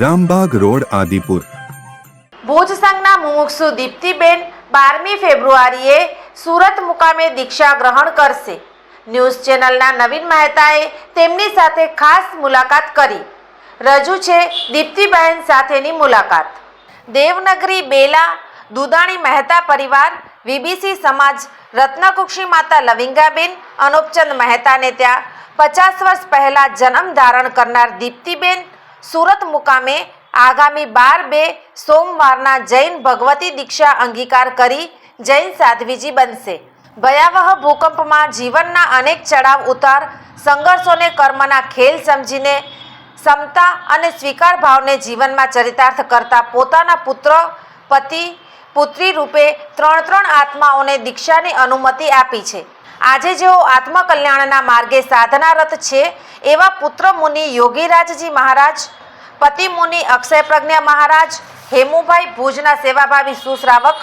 Rambag road, Adipur. Bhuj સંઘના મુમુક્ષુ દીપ્તિબેન બારમી ફેબ્રુઆરીએ સુરત મુકામે દીક્ષા ગ્રહણ કરશે. ન્યૂઝ ચેનલના નવીન મહેતાએ તેમની સાથે ખાસ મુલાકાત કરી. રજૂ છે દીપ્તિબહેન સાથેની મુલાકાત. દેવનગરી બેલા, દુદાણી મહેતા પરિવાર, વીબીસી સમાજ, રત્નકુક્ષી માતા લવિંગાબેન, અનુપચંદ મહેતાને ત્યાં પચાસ વર્ષ પહેલાં જન્મ ધારણ કરનાર દીપ્તિબેન સુરત મુકામે આગામી બાર બે સોમવારના જૈન ભગવતી દીક્ષા અંગીકાર કરી જૈન સાધ્વીજી બનશે. ભયાવહ ભૂકંપમાં જીવનના અનેક ચડાવ ઉતાર સંઘર્ષોને કર્મના ખેલ સમજીને સમતા અને સ્વીકાર ભાવને જીવનમાં ચરિતાર્થ કરતા પોતાના પુત્ર, પતિ, પુત્રી રૂપે ત્રણ ત્રણ આત્માઓને દીક્ષાની અનુમતિ આપી છે. આજે જેઓ આત્મકલ્યાણના માર્ગે સાધનારત છે, એવા પુત્ર મુનિ યોગીરાજજી મહારાજ, પતિ મુનિ અક્ષય પ્રજ્ઞા મહારાજ, હેમુભાઈ ભુજના સેવાભાવી સુશ્રાવક,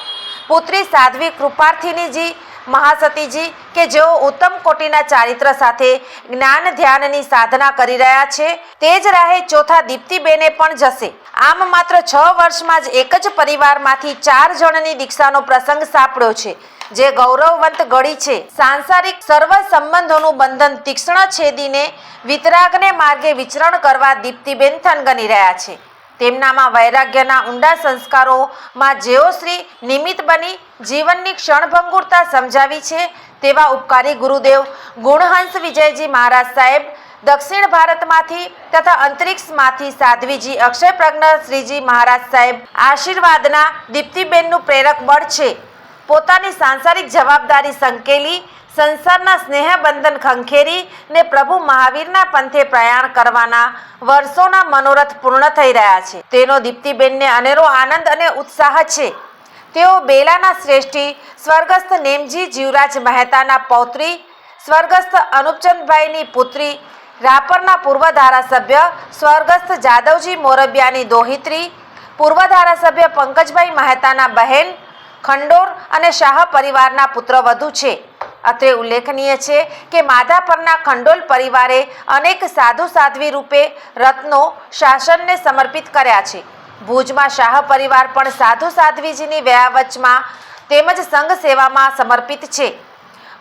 પુત્રી સાધ્વી કૃપાર્થિનીજી મહાસતીજી કે જેઓ ઉત્તમ કોટીના ચારિત્ર સાથે જ્ઞાન ધ્યાનની સાધના કરી રહ્યા છે, તે જ રાહે ચોથા દીપ્તિબેને પણ જશે. આમ માત્ર છ વર્ષમાં જ એક જ પરિવારમાંથી ચાર જણની દીક્ષાનો પ્રસંગ સાંપડ્યો છે, જે ગૌરવવંત ગળી છે. સાંસારિક સર્વ સંબંધોનું બંધન તીક્ષ્ણ છેદીને વિતરાગને માર્ગે વિચરણ કરવા દીપ્તિબેન થનગની રહ્યા છે. તેમનામાં વૈરાગ્યના ઊંડા સંસ્કારોમાં જેઓ શ્રી નિમિત્ત બની જીવનની ક્ષણભંગુરતા સમજાવી છે તેવા ઉપકારી ગુરુદેવ ગુણહંસ વિજયજી મહારાજ સાહેબ દક્ષિણ ભારતમાંથી તથા અંતરિક્ષમાંથી સાધ્વીજી અક્ષય પ્રજ્ઞ શ્રીજી મહારાજ સાહેબ આશીર્વાદના દીપ્તિબેનનું પ્રેરક બળ છે. પોતાની સાંસારિક જવાબદારી સંકેલી, સંસારના સ્નેહબંધન ખંખેરી ને પ્રભુ મહાવીરના પંથે પ્રયાણ કરવાના વર્ષોના મનોરથ પૂર્ણ થઈ રહ્યા છે. તેનો દીપ્તિબેનને અનેરો આનંદ અને ઉત્સાહ છે. તેઓ બેલાના શ્રેષ્ઠી, સ્વર્ગસ્થ નેમજી જીવરાજ મહેતાના પૌત્રી, સ્વર્ગસ્થ અનુપચંદભાઈની પુત્રી, રાપરના પૂર્વ ધારાસભ્ય સ્વર્ગસ્થ જાદવજી મોરબિયાની દોહિત્રી પૂર્વ ધારાસભ્ય પંકજભાઈ મહેતાના બહેન, ખંડોર અને શાહ પરિવારના પુત્રવધુ છે. અત્રે ઉલ્લેખનીય છે કે માધાપરના ખંડોલ પરિવારે અનેક સાધુ સાધ્વી રૂપે રત્નો, શાસનને સમર્પિત કર્યા છે. ભુજમાં શાહ પરિવાર પણ સાધુ સાધ્વીજીની વ્યાવચમાં તેમજ સંઘ સેવામાં સમર્પિત છે.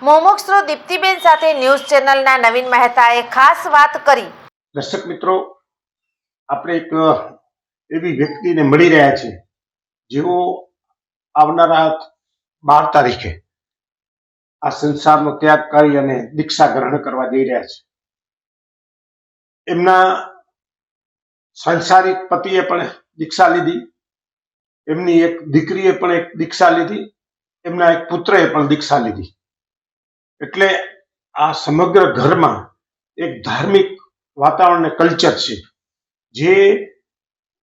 મોમુક્ષુ દીપ્તિબેન સાથે ન્યૂઝ ચેનલના નવીન મહેતાએ ખાસ વાત કરી. દર્શક મિત્રો, આપણે એક એવી વ્યક્તિને મળી રહ્યા છે, જેઓ આવનારા બાર તારીખે આ સંસારનો ત્યાગ કરી અને દીક્ષા ગ્રહણ કરવા જઈ રહ્યા છે. એમના સંસારિક પતિએ પણ દીક્ષા લીધી. એમની એક દીકરીએ પણ એક દીક્ષા લીધી. એમના એક પુત્રએ પણ દીક્ષા લીધી. એટલે આ સમગ્ર ઘરમાં એક ધાર્મિક વાતાવરણ ને કલ્ચર છે. જે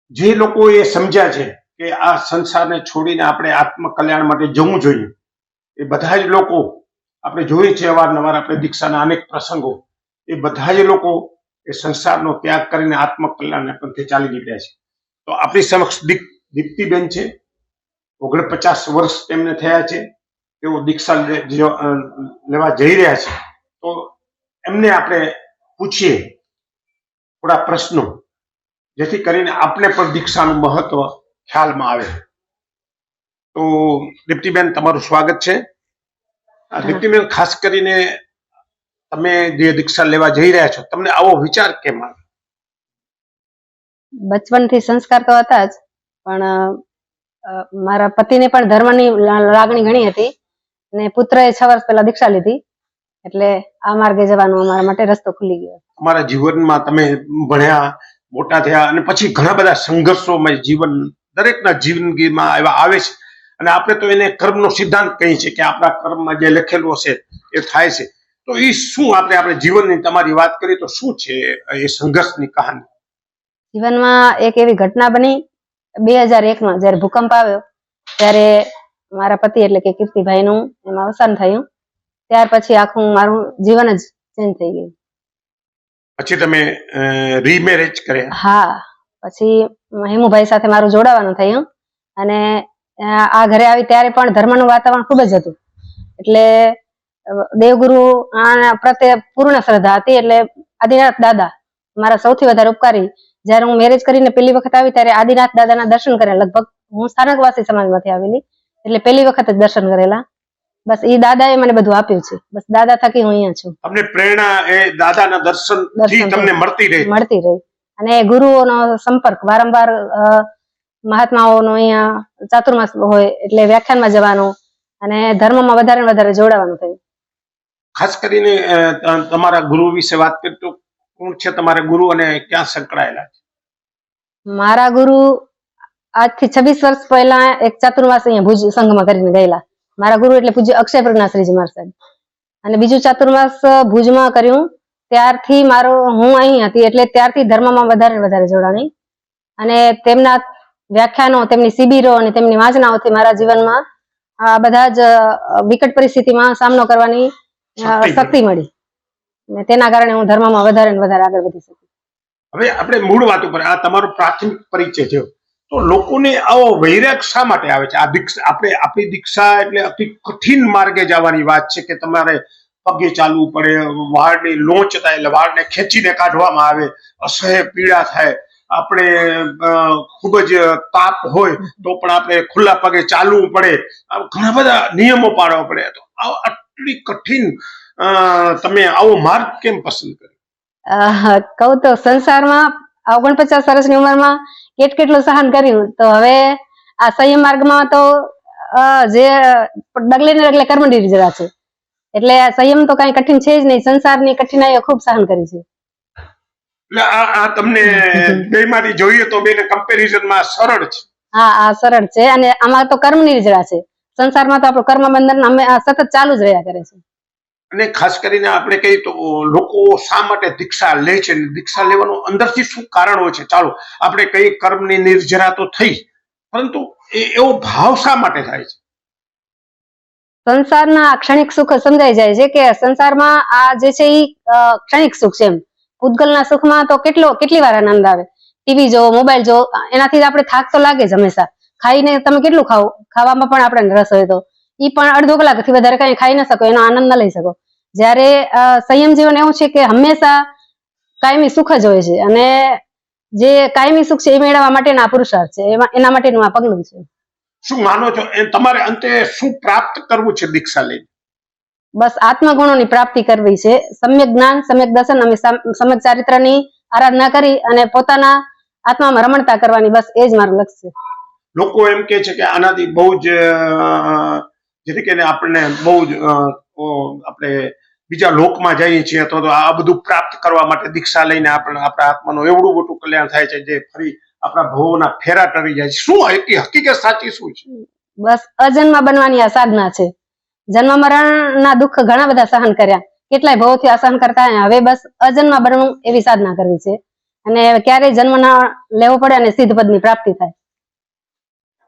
જે લોકો એ સમજ્યા છે કે આ સંસારને છોડીને આપણે આત્મકલ્યાણ માટે જવું જોઈએ. એ બધા જ લોકો આપણે જોઈએ છે અવારનવાર આપણે દીક્ષાના અનેક પ્રસંગો. એ બધા જ લોકો એ સંસારનો ત્યાગ કરીને આત્મકલ્યાણને પંથે ચાલી નીકળ્યા છે. તો આપણી સમક્ષ દીપ- દીપ્તિબેન છે. ઓગણપચાસ વર્ષ તેમને થયા છે. તેઓ દીક્ષા લેવા જઈ રહ્યા છે. તો એમને આપણે પૂછીએ થોડા પ્રશ્નો, જેથી કરીને આપણે પણ દીક્ષાનું મહત્વ ખ્યાલમાં આવે. તો દીપ્તિબેન, તમારું સ્વાગત છે. દીપ્તિબેન, ખાસ કરીને તમે જે દીક્ષા લેવા જઈ રહ્યા છો, તમને આવો વિચાર કેમ આવ્યો બચપનથી સંસ્કાર તો હતા જ, પણ મારા પતિને પણ ધર્મની લાગણી ઘણી હતી અને પુત્રએ છ વર્ષ પહેલા દીક્ષા લીધી, એટલે આ માર્ગે જવાનો અમારા માટે રસ્તો ખુલી ગયો. અમારા જીવનમાં તમે ભણ્યા, મોટા થયા અને પછી ઘણા બધા સંઘર્ષોમાં જીવન, દરેકના જીવનગીમાં એવા આવે છે. અને આપણે તો એને કર્મનો સિદ્ધાંત કહીએ છીએ કે આપણા કર્મમાં જે લખેલું હશે એ થાય છે. તો એ શું આપણે આપણે જીવનની તમારી વાત કરીએ તો શું છે એ સંઘર્ષની કહાની? જીવનમાં એક એવી ઘટના બની. બે હજાર એકમાં જ્યારે ભૂકંપ આવ્યો ત્યારે મારા પતિ એટલે કે કીર્તિભાઈનું એમાં અવસાન થયું. ત્યાર પછી આખું મારું જીવન જ ચેન્જ થઈ ગયું. પછી તમે રીમેરેજ કર્યા? હા પછી હેમુભાઈ સાથે મારું જોડાવાનું થયું. અને આ ઘરે આવી ત્યારે પણ ધર્મનું વાતાવરણ ખૂબ જ હતું. એટલે દેવગુરુ પ્રત્યે પૂર્ણ શ્રદ્ધા હતી. એટલે આદિનાથ દાદા મારા સૌથી વધારે ઉપકારી જ્યારે હું મેરેજ કરીને પહેલી વખત આવી ત્યારે આદિનાથ દાદાના દર્શન કર્યા લગભગ હું સ્થાનકવાસી સમાજમાંથી આવેલી. એટલે પહેલી વખત જ દર્શન કરેલા. બસ એ દાદાએ મને બધું આપ્યું છે. બસ દાદા થકી હું અહીંયા છું. તમને પ્રેરણા એ દાદાના દર્શનથી તમને મળતી રહી. મળતી રહી. અને ગુરુઓનો સંપર્ક વારંવાર મહાત્માઓનો અહીંયા ચાતુર્માસ હોય એટલે વ્યાખ્યાનમાં જવાનું અને ધર્મમાં વધારે ને વધારે જોડાવાનું થયું. ખાસ કરીને તમારા ગુરુ વિશે વાત કરીએ તો કોણ છે તમારા ગુરુ અને ક્યાં સંકળાયેલા છે? મારા ગુરુ આજથી છવ્વીસ વર્ષ પહેલા એક ચાતુર્માસ અહીંયા ભુજ સંઘમાં કરીને ગયેલા. મારા ગુરુ એટલે પૂજ્ય અક્ષય પ્રજ્ઞા શ્રીજી મહારાજ સાહેબ. અને બીજું ચાતુર્માસ ભુજમાં કર્યું ત્યારથી મારો હું અહીં હતી એટલે ત્યારથી ધર્મમાં વધારે વધારે જોડાણી. અને તેમના વ્યાખ્યાનો તેમની શિબિરો અને તેમની વાંચનાઓથી મારા જીવનમાં આ બધા જ વિકટ પરિસ્થિતિમાં સામનો કરવાની શક્તિ મળી. અને તેના કારણે હું ધર્મમાં વધારે ને વધારે આગળ વધી શકું. હવે આપણે મૂળ વાત ઉપર, આ તમારો પ્રાથમિક પરિચય થયો તો લોકોને આવો વૈરાગ શા માટે આવે છે? આ દીક્ષા, આપણે આપણી દીક્ષા એટલે અતિ કઠિન માર્ગે જવાની વાત છે કે તમારે પગે ચાલવું પડે, વાળને લોંચ થાય, એટલે વાળને ખેંચીને કાઢવામાં આવે, અસહ્ય પીડા થાય. આપણે ખૂબ જ તાપ હોય તો પણ આપણે ખુલ્લા પગે ચાલવું પડે. ઘણા બધા નિયમો પાડવા પડે. તો આટલી કઠિન તમે આવો માર્ગ કેમ પસંદ કર્યો? કહું તો સંસારમાં ઓગણપચાસ વર્ષની ઉંમરમાં કેટ કેટલું સહન કર્યું? તો હવે આ સંયમ માર્ગમાં તો જે ડગલે ને ડગલે કર્મની જરા છે. એટલે આ સંયમ તો કઈ કઠિન છે જ નહીં. સંસારની કઠિનાઈઓ ખૂબ સહન કરી છે. એટલે આ તમને બેમાંથી જોઈએ તો બેને કમ્પેરિઝનમાં સરળ છે. હા આ સરળ છે. અને આમાં તો કર્મની જરા છે. સંસારમાં તો આપણું કર્મ બંધન અમે સતત ચાલુ જ રહ્યા કરે છે. અને ખાસ કરીને આપણે કહીએ તો લોકો શા માટે દીક્ષા લે છે દીક્ષા લેવાનું અંદરથી શું કારણ હોય છે? ચાલો, આપણે કઈ કર્મની નિર્જરા તો થઈ, પરંતુ એ, એવો ભાવ શા માટે થાય છે? સંસારના ક્ષણિક સુખ સમજાઈ જાય છે કે સંસારમાં આ જે છે એ ક્ષણિક સુખ છે એમ. ભૂતગલના સુખમાં તો કેટલો, કેટલી વાર આનંદ આવે? ટીવી જો મોબાઈલ જો એનાથી આપણે થાક તો લાગે જ હંમેશા. ખાઈને તમે કેટલું ખાવ? ખાવામાં પણ આપણે રસ હોય તો. ઈ પણ અડધો કલાકથી વધારે કઈ ખાઈ ન શકો એનો આનંદ ન લઈ શકો. જ્યારે સંયમ જીવન એવું છે કે હંમેશા કાયમી સુખ જ હોય છે અને જે કાયમી સુખ છે એ મેળવવા માટેના પુરુષાર્થ છે. એના માટેનું આ પગલું છે. શું માનો છો? એ તમારે અંતે શું પ્રાપ્ત કરવું છે દીક્ષા લઈને? બસ આત્મગુણોની પ્રાપ્તિ કરવી છે. સમ્યક જ્ઞાન સમ્યક દર્શન અને સમ- સમ્યક ચારિત્રની આરાધના કરી અને પોતાના આત્મામાં રમણતા કરવાની બસ એ જ મારું લક્ષ્ય લોકો એમ કે છે કે આનાથી બહુ જ જેથી કરીને આપણને બહુ જ આપણે બીજા લોકમાં જઈએ છીએ અથવા તો આ બધું પ્રાપ્ત કરવા માટે દીક્ષા લઈને આપણે આપણા આત્માનું એવડું મોટું કલ્યાણ થાય છે જે ફરી આપણા ભવોના ફેરા ટરી જાય છે. શું હકી- હકીકત સાચી શું છે? બસ અજન્મ બનવાની આ સાધના છે. જન્મ મરણના દુઃખ ઘણા બધા સહન કર્યા. કેટલાય ભાવોથી અસહન સહન કરતા હવે બસ અજન્મ બનવું એવી સાધના કરવી છે. અને ક્યારેય જન્મ ના લેવો પડે અને સિદ્ધ પદની પ્રાપ્તિ થાય.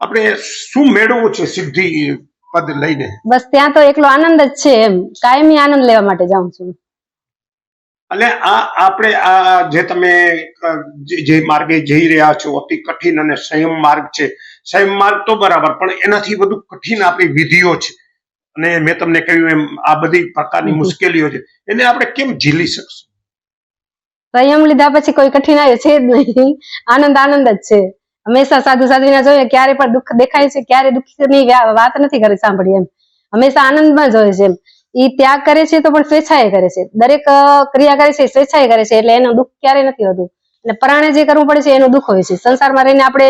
આપણે શું મેળવવું છે સિદ્ધિ? પદ લઈને. બસ ત્યાં તો એકલો આનંદ જ છે એમ. કાયમી આનંદ લેવા માટે જાઉં છું. અને આ આપણે આ જે તમે જે- જે માર્ગે જઈ રહ્યા છો અતિ કઠિન અને સંયમ માર્ગ છે. સંયમ માર્ગ તો બરાબર પણ એનાથી વધુ કઠિન આપણી વિધિઓ છે. અને મેં તમને કહ્યું એમ આ બધી પ્રકારની મુશ્કેલીઓ છે. એને આપણે કેમ ઝીલી શકશું? સંયમ લીધા પછી કોઈ કઠિનાઈ છે જ નહીં. આનંદ આનંદ જ છે. હંમેશા સાધુ સાધ્વીના જોઈએ ક્યારે પણ દુઃખ દેખાય છે, ક્યારે દુઃખની વાત નથી કરી સાંભળી એમ. હંમેશા આનંદમાં જોઈએ છે એમ. એ ત્યાગ કરે છે તો પણ સ્વેચ્છાએ કરે છે. દરેક ક્રિયા કરે છે, સ્વેચ્છાએ કરે છે, એટલે એનું દુઃખ ક્યારે નથી હોતું. અને પરાણે જે કરવું પડે છે, એનું દુઃખ હોય છે. સંસારમાં રહીને આપણે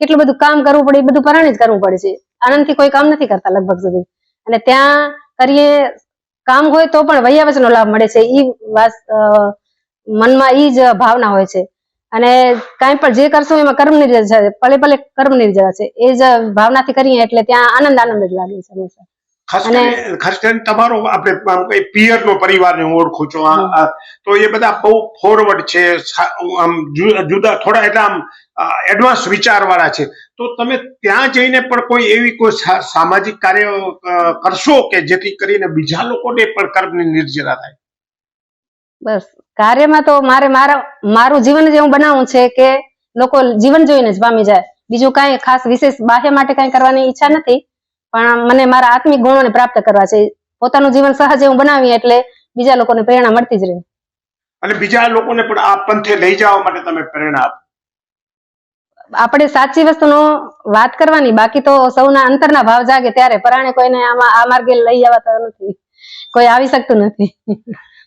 કેટલું બધું કામ કરવું પડે, એ બધું પરાણે જ કરવું પડે છે. આનંદથી કોઈ કામ નથી કરતા લગભગ સુધી. અને ત્યાં કરીએ કામ હોય તો પણ વૈયાવચનો લાભ મળે છે. એ વાત મનમાં એ જ ભાવના હોય છે. અને કાંઈ પણ જે કરશું એમાં કર્મ નિર્જરા છે પલે પલે કર્મ નિર્જરા છે. એ જ ભાવનાથી કરીએ એટલે ત્યાં આનંદ આનંદ જ લાગે છે હંમેશા. ખાસ કરીને તમારો આપણે આમ કઈ પિયરનો પરિવારને ઓળખું છું તો એ બધા બહુ ફોરવર્ડ છે આમ જુદા થોડા એટલે આમ એડવાન્સ વિચારવાળા છે. તો તમે ત્યાં જઈને પણ કોઈ એવી કોઈ સામાજિક કાર્ય કરશો કે જેથી કરીને બીજા લોકોને પણ કર્મની નિર્જરા થાય? બસ. કાર્યમાં તો મારે મારા મારું જીવન જ હું બનાવવું છે કે લોકો જીવન જોઈને જ પામી જાય. બીજું કાંઈ ખાસ વિશેષ બાહ્ય માટે કાંઈ કરવાની ઈચ્છા નથી પણ મને મારા આત્મિક ગુણોને પ્રાપ્ત કરવા છે. પોતાનું જીવન સહજ હું બનાવી એટલે બીજા લોકોને પ્રેરણા મળતી જ રહે. અને બીજા લોકોને પણ આ પંથે લઈ જવા માટે તમે પ્રેરણા આપો. આપણે સાચી વસ્તુનો વાત કરવાની બાકી તો સૌના અંતરના ભાવ જાગે ત્યારે. પરાણે કોઈને આમાં આ માર્ગે લઈ આવતા નથી. કોઈ આવી શકતું નથી.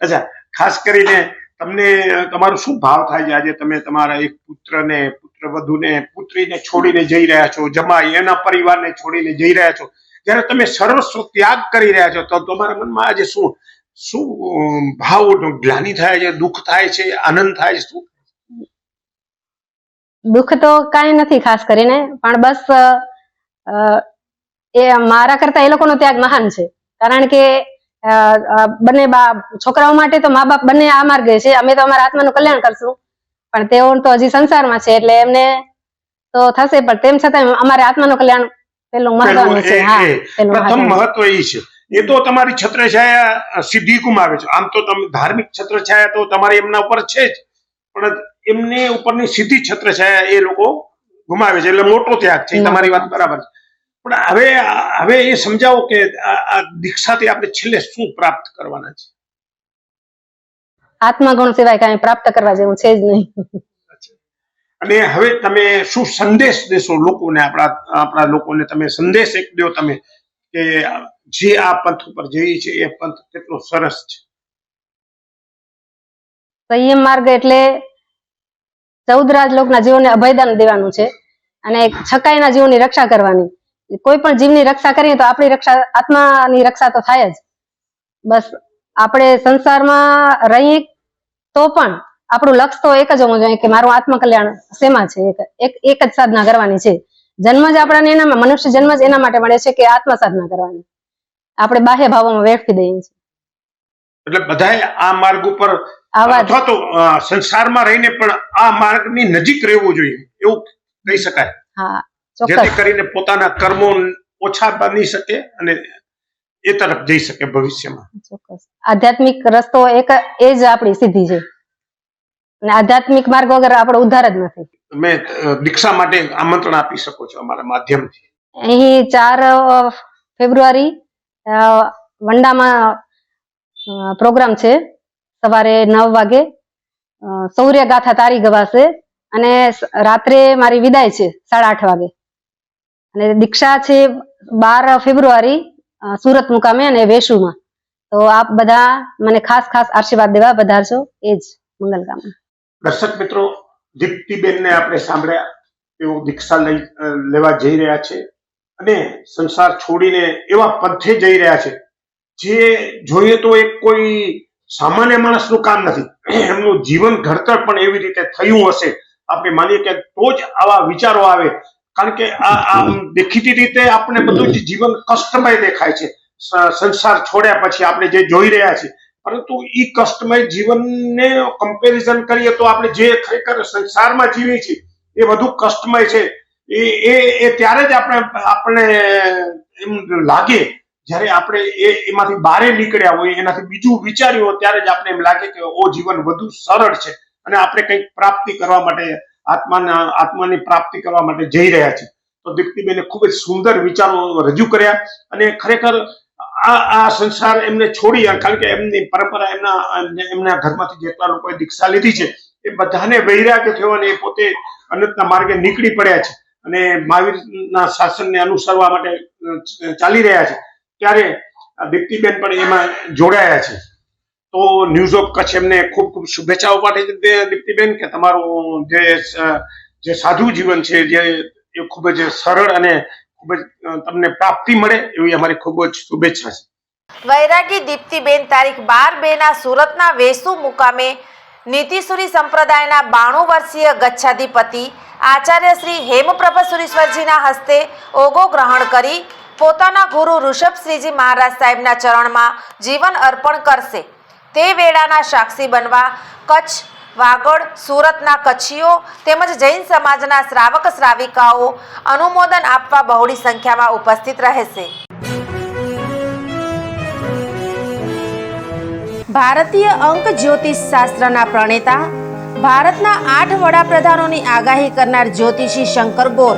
અચ્છા ખાસ કરીને તમને તમારો શું ભાવ થાય છે આજે? તમે તમારા એક પુત્રને પુત્ર વધુને પુત્રીને છોડીને જઈ રહ્યા છો, જમાઈ, એના પરિવારને છોડીને જઈ રહ્યા છો. જ્યારે તમે સર્વસ્વ ત્યાગ કરી રહ્યા છો, તો તમારા મનમાં આજે શું શું ભાવ ગ્લાની થાય છે, દુઃખ થાય છે, આનંદ થાય છે? શું દુઃખ તો કાંઈ નથી ખાસ કરીને, પણ બસ એ મારા કરતા એ લોકોનો ત્યાગ મહાન છે. કારણ કે બંને બા છોકરાઓ માટે તો મા બાપ બંને આ માર્ગે છે. અમે તો અમારા આત્માનું કલ્યાણ કરશું. પણ તેઓ તો હજી સંસારમાં છે એટલે એમને તો થશે પણ તેમ છતાં અમારે આત્માનું કલ્યાણ પેલું મહત્વનું છે. હા પ્રથમ મહત્વ એ છે. એ તો તમારી છત્રછાયા સિદ્ધિ ગુમાવે છે. આમ તો તમે ધાર્મિક છત્રછાયા તો તમારી એમના ઉપર છે જ. પણ એમને ઉપરની સીધી છત્રછાયા એ લોકો ગુમાવે છે. એટલે મોટો ત્યાગ છે. તમારી વાત બરાબર છે. પણ હવે હવે એ સમજાવો કે આ દીક્ષાથી આપણે છેલ્લે શું પ્રાપ્ત કરવાના છે? આત્મગુણ સિવાય કાંઈ પ્રાપ્ત કરવા જેવું છે જ નહીં. અને હવે તમે શું સંદેશ દેશો લોકોને? આપણા આપણા લોકોને તમે સંદેશ એક દો તમે કે જે આ પંથ ઉપર જઈ છે એ પંથ કેટલો સરસ છે. સંયમ માર્ગ એટલે ચૌદ રાજલોકના જીવોને અભયદાન દેવાનું છે અને છકાઈના જીવોની રક્ષા કરવાની. કોઈ પણ જીવની રક્ષા કરીએ તો આપણી રક્ષા આત્માની રક્ષા તો થાય જ. બસ આપણે સંસારમાં રહીએ તો પણ આપણું લક્ષ્ય તો એક જ હોવું જોઈએ કે મારું આત્મકલ્યાણ શેમાં છે? એક એક જ સાધના કરવાની છે. જન્મ જ આપણાને એનામાં મનુષ્ય જન્મ જ એના માટે મળે છે કે આત્મ સાધના કરવાની. આપણે બાહ્ય ભાવોમાં વેઠવી દઈએ છીએ. એટલે બધાએ આ માર્ગ ઉપર અથવા તો સંસારમાં રહીને પણ આ માર્ગની નજીક રહેવું જોઈએ. એવું કહી શકાય. હા. જેથી કરીને પોતાના કર્મો ઓછા બની શકે અને એ તરફ જઈ શકે ભવિષ્યમાં. ચોક્કસ. આધ્યાત્મિક રસ્તો એક એ જ આપણી સિદ્ધિ છે. અને આધ્યાત્મિક માર્ગ વગર આપણો ઉદ્ધાર જ નથી. તમે દીક્ષા માટે આમંત્રણ આપી શકો છો અમારા માધ્યમથી. અહીં ચાર ફેબ્રુઆરી વંડામાં પ્રોગ્રામ છે. સવારે નવ વાગે. સૌર્ય ગાથા તારી ગવાશે. અને રાત્રે મારી વિદાય છે સાડા આઠ વાગે. અને દીક્ષા છે બાર ફેબ્રુઆરી સુરત મુકામે અને વેસુમાં. તો આપ બધા મને ખાસ ખાસ આશીર્વાદ દેવા પધારશો. એ જ મંગલકામના. દર્શક મિત્રો, દીપ્તિબેનને આપણે સાંભળ્યા. તેઓ દીક્ષા લઈ લેવા જઈ રહ્યા છે અને સંસાર છોડીને એવા પંથે જઈ રહ્યા છે. જે જોઈએ તો એક કોઈ સામાન્ય માણસનું કામ નથી. એમનું જીવન ઘડતર પણ એવી રીતે થયું હશે. આપણે માનીએ કે તો જ આવા વિચારો આવે કારણ કે આ દેખીતી રીતે આપણે બધું જ જીવન કષ્ટમય દેખાય છે. સંસાર છોડ્યા પછી આપણે જે જોઈ રહ્યા છીએ. પરંતુ એ કષ્ટમય જીવનને કમ્પેરિઝન કરીએ તો આપણે જે ખરેખર સંસારમાં જીવી છીએ, એ વધુ કષ્ટમય છે. એ એ એ ત્યારે જ આપણે આપણે એમ લાગે જ્યારે આપણે એ એમાંથી બારે નીકળ્યા હોય, એનાથી બીજું વિચાર્યું હોય, ત્યારે જ આપણે એમ લાગે કે, ઓ, જીવન વધુ સરળ છે. અને આપણે કંઈક પ્રાપ્તિ કરવા માટે આત્માના આત્માની પ્રાપ્તિ કરવા માટે જઈ રહ્યા છે. તો દીપ્તિબેને ખૂબ જ સુંદર વિચારો રજૂ કર્યા અને ખરેખર આ આ સંસાર એમને છોડી કારણ કે એમની પરંપરા એમના એમના ઘરમાંથી જેટલા લોકોએ દીક્ષા લીધી છે, એ બધાને વૈરાગ્ય થયો અને એ પોતે અનંતના માર્ગે નીકળી પડ્યા છે અને મહાવીરના શાસનને અનુસરવા માટે ચાલી રહ્યા છે. ત્યારે દીપ્તિબેન પણ એમાં જોડાયા છે. તો ન્યૂઝ ઓફ કચ્છ એમને ખૂબ ખૂબ શુભેચ્છાઓ પાઠવી છે દીપ્તિબેન કે તમારું જે જે સાધુ જીવન છે જે, એ ખૂબ જ સરળ અને ખૂબ જ તમને પ્રાપ્તિ મળે એવી અમારી ખૂબ જ શુભેચ્છા છે. વૈરાગી દીપ્તિબેન તારીખ બાર બેના સુરતના વેસુ મુકામે નીતિસુરી સંપ્રદાયના બાણું વર્ષીય ગચ્છાધિપતિ આચાર્ય શ્રી હેમપ્રભ સુરીશ્વરજીના હસ્તે ઓગો ગ્રહણ કરી પોતાના ગુરુ ઋષભશ્રીજી મહારાજ સાહેબના ચરણમાં જીવન અર્પણ કરશે. તે વેળાના સાક્ષી બનવા કચ્છ વાગડ સુરતના કચ્છીઓ તેમજ જૈન સમાજના શ્રાવક શ્રાવિકાઓ અનુમોદન આપવા બહોળી સંખ્યામાં ઉપસ્થિત રહેશે. ભારતીય અંક જ્યોતિષ શાસ્ત્રના પ્રણેતા, ભારતના આઠ વડાપ્રધાનોની આગાહી કરનાર જ્યોતિષી શંકર ગોર